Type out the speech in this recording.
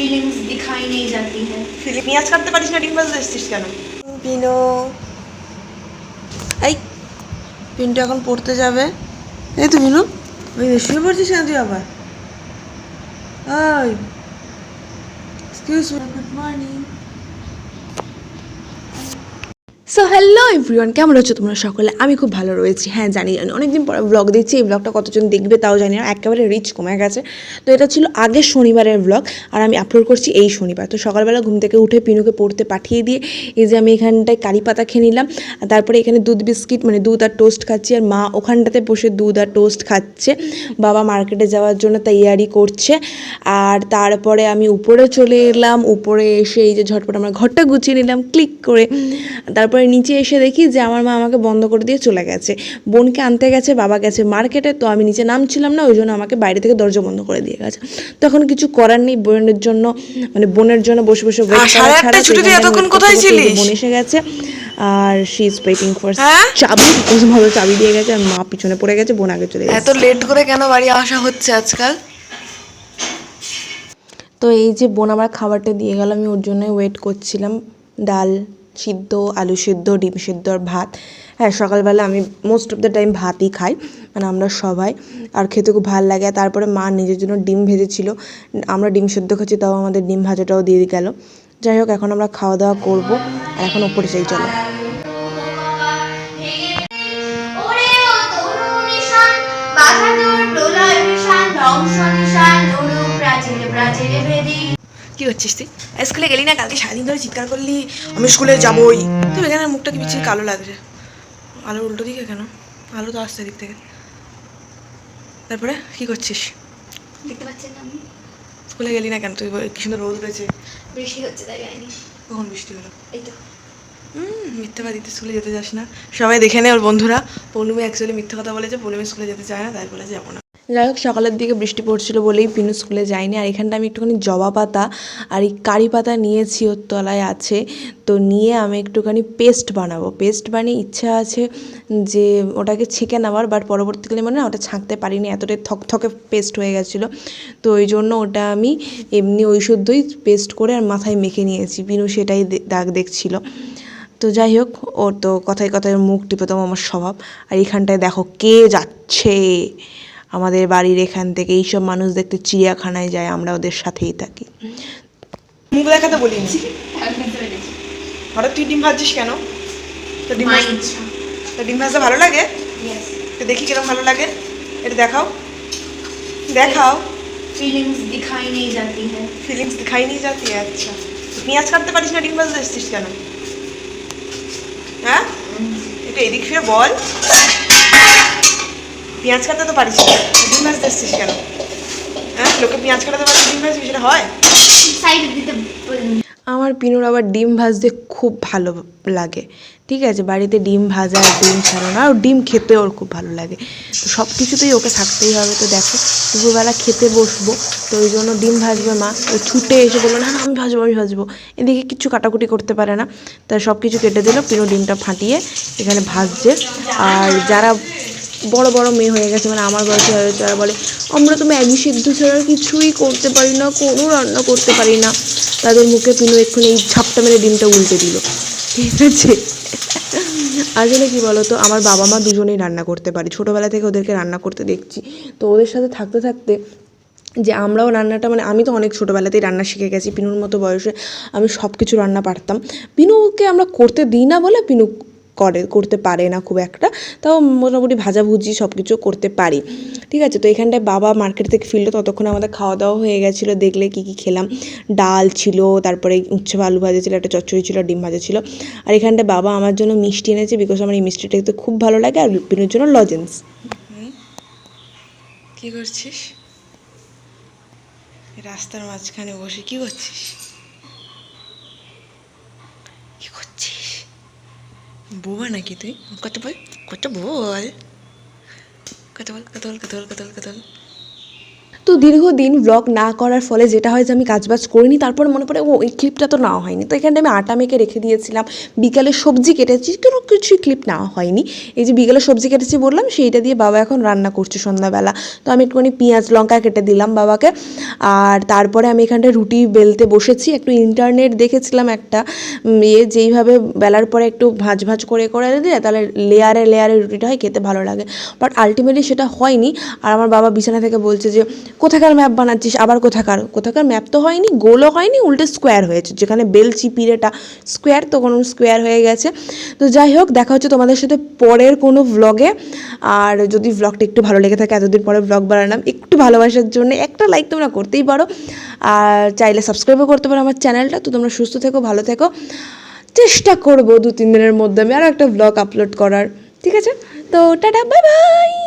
Feelings दिखाई नहीं जाती है ফিলিপ পেঁয়াজ কাটতে পারিস না ডিম ভাজতে এসছিস কেন পিনো এই পিনটা এখন পড়তে যাবে এই তো পিনু ওই শুয়ে পড়ছিস কেন তুই আবার ওই excuse me good morning so hello everyone কেমন আছো তোমরা সকলে? আমি খুব ভালো রয়েছি। হ্যাঁ জানি জানি অনেকদিন পরে ব্লগ দিচ্ছি এই ব্লগটা কতজন দেখবে তাও জানি না। একেবারে রিচ কমে গেছে। তো এটা ছিল আগের শনিবারের ব্লগ আর আমি আপলোড করছি এই শনিবার। তো সকালবেলা ঘুম থেকে উঠে পিনুকে পড়তে পাঠিয়ে দিয়ে এই যে আমি এখানটায় কারি পাতা খেয়ে নিলাম। তারপরে এখানে দুধ বিস্কিট মানে দুধ আর টোস্ট খাচ্ছি আর মা ওখানটাতে বসে দুধ আর টোস্ট খাচ্ছে। বাবা মার্কেটে যাওয়ার জন্য তৈয়ারি করছে। আর তারপরে আমি উপরে চলে এলাম। উপরে এসে এই যে ঝটপট আমার ঘরটা গুছিয়ে নিলাম। ক্লিক করে। তারপরে নিচে এসে দেখি যে আমার মা আমাকে বন্ধ করে দিয়ে চলে গেছে। বোনকে আনতে গেছে বাবা গেছে মার্কেটে তো আমি নিচে নামছিলাম না ওই জন্য আমাকে বাইরে থেকে দরজা বন্ধ করে দিয়ে গেছে। তখন কিছু করার নেই বোনের জন্য মানে বোনের জন্য বসে বসে? বোন এসে গেছে আর শি ইজ ওয়েটিং ফর? চাবি ভাবে চাবি দিয়ে গেছে আর মা পিছনে পড়ে গেছে বোন আগে চলে গেছে। এত লেট করে কেন বাড়ি আসা হচ্ছে আজকাল? তো এই যে বোন আমার খাবারটা দিয়ে গেল আমি ওর জন্য ওয়েট করছিলাম ডাল। সিদ্ধ, আলু সিদ্ধ, ডিম সিদ্ধ আর ভাত। হ্যাঁ সকালবেলা আমি মোস্ট অফ দ্য টাইম ভাতই খাই মানে আমরা সবাই। আর খেতে খুব ভালো লাগে। তারপরে মা নিজের জন্য ডিম ভেজেছিল। আমরা ডিম সিদ্ধ খাচ্ছি, তাও আমাদের ডিম ভাজাটাও দিয়ে গেল। যাই হোক, এখন আমরা খাওয়া দাওয়া করব। এখন ওপরে চাই চলো। কি করছিস তুই? স্কুলে গেলি না? কালকে সারাদিন ধরে চিৎকার করলি আমি স্কুলে যাবই। তুই এখানে মুখটা কি বিচ্ছিরি কালো লাগছে? আলো উল্টো দিকে কেন? আলো তো আসছে দিক থেকে। তারপরে কি করছিস? দেখতে পাচ্ছেন আমি। স্কুলে গেলি না কেন? তুই কি সুন্দর রোদ উঠেছে বৃষ্টি হচ্ছে তাই যায়নি কখন বৃষ্টি হলো? এই তো। মিথ্যাবাদিতে স্কুলে যেতে যাস না। সবাই দেখে নেয় ওর বন্ধুরা। পৌলমি অ্যাকচুয়ালি মিথ্যা কথা বলেছে পৌলমি স্কুলে যেতে চায় না তাই বলে যাব না। যাই হোক, সকালের দিকে বৃষ্টি পড়ছিল বলেই পিনু স্কুলে যায়নি। আর এখানটা আমি একটুখানি জবা পাতা আর এই কারি পাতা নিয়েছি, ওর তলায় আছে। তো নিয়ে আমি একটুখানি পেস্ট বানাবো। পেস্ট বানিয়ে ইচ্ছা আছে যে ওটাকে ছেঁকে নেওয়ার বাট পরবর্তীকালে মানে ওটা ছাঁকতে পারিনি, এতটাই থকথকে পেস্ট হয়ে গেছিল। তো ওই জন্য ওটা আমি এমনি ওই পেস্ট করে আর মাথায় মেখে নিয়েছি। পিনু সেটাই দাগ দেখছিল। তো যাই হোক, ওর তো কথায় কথায় মুখ টিপে তো আমার স্বভাব। আর এখানটায় দেখো কে যাচ্ছে। আমাদের বাড়ির এখান থেকে এইসব মানুষ দেখতে চিড়িয়াখানায় যায় আমরা ওদের সাথেই থাকি। মুখ দেখাতে বলিনি। হঠাৎ তুই ডিম ভাজছিস কেন? তো ডিম তো ডিম ভাজা ভালো লাগে? তো দেখি কেন ভালো লাগে। এটা দেখাও। দেখাও। ফিলিংস দিখাই নেই জাতি হ্যাঁ। ফিলিংস দিখাই নেই জাতি আচ্ছা। পেঁয়াজ কাটতে পারিস না ডিম ভাজতে এসছিস কেন? হ্যাঁ? একটু এদিক ফিরে বল। পেঁয়াজ কাটতে তো পারিস না। ডিম কেন? হ্যাঁ? লোকে পেঁয়াজ কাটাতে পারে ডিম ভাজবি সেটা হয়? সাইড দিতে আমার পিনুর আবার ডিম ভাজতে খুব ভালো লাগে। ঠিক আছে? বাড়িতে ডিম ভাজা আর ডিম ছাড়ানো আর ডিম খেতে ওর খুব ভালো লাগে। তো সব কিছুতেই ওকে থাকতেই হবে তো দেখো দুপুরবেলা খেতে বসবো তো ওই জন্য ডিম ভাজবে মা। ও ছুটে এসে বলল না না আমি ভাজবো আমি ভাজবো। এদিকে কিছু কাটাকুটি করতে পারে না। তাই সব কিছু কেটে দিল পিনু ডিমটা ফাটিয়ে এখানে ভাজছে। আর যারা বড় বড় মেয়ে হয়ে গেছে মানে আমার বয়সে হয়ে তারা বলে, আমরা তো ম্যাগি সিদ্ধ ছাড়া কিছুই করতে পারি না, কোনো রান্না করতে পারি না। তাদের মুখে পিনু এক্ষুনি এই ঝাপটা মেরে ডিমটা উল্টে দিল। ঠিক আছে? আসলে কি বলতো, আমার বাবা মা দুজনেই রান্না করতে পারে। ছোটোবেলা থেকে ওদেরকে রান্না করতে দেখছি। তো ওদের সাথে থাকতে থাকতে যে আমরাও রান্নাটা মানে আমি তো অনেক ছোটোবেলাতেই রান্না শিখে গেছি, পিনুর মতো বয়সে আমি সব কিছু রান্না পারতাম। পিনুকে আমরা করতে দিই না বলে পিনু করে, করতে পারে না খুব একটা। তাও মোটামুটি ভাজাভুজি সব কিছু করতে পারি। ঠিক আছে, তো এখানটায় বাবা মার্কেট থেকে ফিরলো, ততক্ষণ আমাদের খাওয়া দাওয়া হয়ে গেছিল, দেখলে কী কী খেলাম। ডাল ছিল, তারপরে উচ্ছে আলু ভাজা ছিল, একটা চচ্চড়ি ছিল, ডিম ভাজা ছিল। আর এখানটায় বাবা আমার জন্য মিষ্টি এনেছে বিকজ আমার এই মিষ্টিটা খেতে খুব ভালো লাগে আর বিপিনের জন্য লজেন্স কি করছিস? রাস্তার মাঝখানে বসে কি করছিস কি করছিস বোবা নাকি তুই কত বল কত বল কত বল কত বল কত বল কত বল কত বল তো দীর্ঘদিন ব্লগ না করার ফলে যেটা হয় যে আমি কাজবাজ করিনি, তারপর মনে পড়ে, ও, এই ক্লিপটা তো নেওয়া হয়নি। তো এখানটা আমি আটা মেখে রেখে দিয়েছিলাম, বিকালে সবজি কেটেছি, কোনো কিছুই ক্লিপ নেওয়া হয়নি। এই যে বিকালে সবজি কেটেছি বললাম, সেইটা দিয়ে বাবা এখন রান্না করছে সন্ধ্যাবেলা। তো আমি একটুখানি পেঁয়াজ, লঙ্কা কেটে দিলাম বাবাকে। আর তারপরে আমি এখানটায় রুটি বেলতে বসেছি, একটু ইন্টারনেট দেখেছিলাম একটা ইয়ে যেইভাবে বেলার পরে একটু ভাঁজ ভাঁজ করে করে দিলে তাহলে লেয়ারে লেয়ারে রুটিটা হয়, খেতে ভালো লাগে। বাট আলটিমেটলি সেটা হয়নি। আর আমার বাবা বিছানা থেকে বলছে যে কোথাকার ম্যাপ বানাচ্ছিস? আবার কোথাকার? কোথাকার ম্যাপ তো হয়নি, গোলও হয়নি, উল্টে স্কোয়ার হয়েছে। যেখানে বেলচি পিড়েটা স্কোয়ার তো কোনো স্কোয়ার হয়ে গেছে। তো যাই হোক, দেখা হচ্ছে তোমাদের সাথে পরের কোনো ভ্লগে আর যদি ভ্লগটা একটু ভালো লেগে থাকে, এতদিন পরে ভ্লগ বানালাম, একটু ভালোবাসার জন্য একটা লাইক তোমরা করতেই পারো। আর চাইলে সাবস্ক্রাইবও করতে পারো আমার চ্যানেলটা তো তোমরা সুস্থ থেকো, ভালো থেকো। চেষ্টা করব দু তিন দিনের মধ্যে আমি আরও একটা ভ্লগ আপলোড করার। ঠিক আছে? তো টাটা বাই বাই